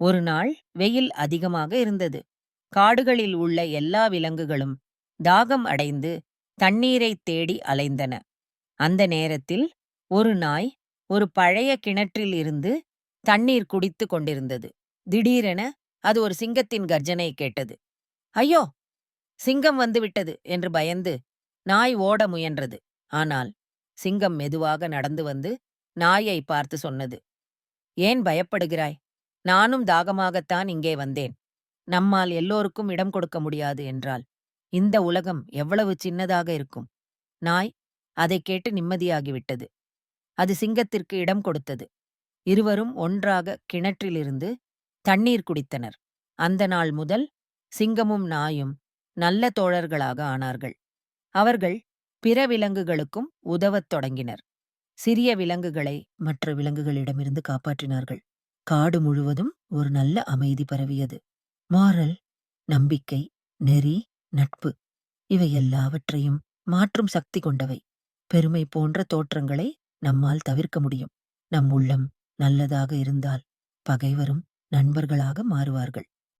ஒரு நாள் வெயில் அதிகமாக இருந்தது. காடுகளில் உள்ள எல்லா விலங்குகளும் தாகம் அடைந்து தண்ணீரைத் தேடி அலைந்தன. அந்த நேரத்தில் ஒரு நாய் ஒரு பழைய கிணற்றில் இருந்து தண்ணீர் குடித்து கொண்டிருந்தது. திடீரென அது ஒரு சிங்கத்தின் கர்ஜனை கேட்டது. ஐயோ! சிங்கம் வந்துவிட்டது என்று பயந்து நாய் ஓட முயன்றது. ஆனால் சிங்கம் மெதுவாக நடந்து வந்து நாயை பார்த்து சொன்னது. ஏன் பயப்படுகிறாய்? நானும் தாகமாகத்தான் இங்கே வந்தேன். நம்மால் எல்லோருக்கும் இடம் கொடுக்க முடியாது என்றால் இந்த உலகம் எவ்வளவு சின்னதாக இருக்கும். நாய் அதைக் கேட்டு நிம்மதியாகிவிட்டது. அது சிங்கத்திற்கு இடம் கொடுத்தது. இருவரும் ஒன்றாக கிணற்றிலிருந்து தண்ணீர் குடித்தனர். அந்த நாள் முதல் சிங்கமும் நாயும் நல்ல தோழர்களாக ஆனார்கள். அவர்கள் பிற விலங்குகளுக்கும் உதவத் தொடங்கினர். சிறிய விலங்குகளை மற்ற விலங்குகளிடமிருந்து காப்பாற்றினார்கள். காடு முழுவதும் ஒரு நல்ல அமைதி பரவியது. மாறல் நம்பிக்கை நெறி நட்பு இவை எல்லாவற்றையும் மாற்றும் சக்தி கொண்டவை. பெருமை போன்ற தோற்றங்களை நம்மால் தவிர்க்க முடியும். நம் உள்ளம் நல்லதாக இருந்தால் பகைவரும் நண்பர்களாக மாறுவார்கள்.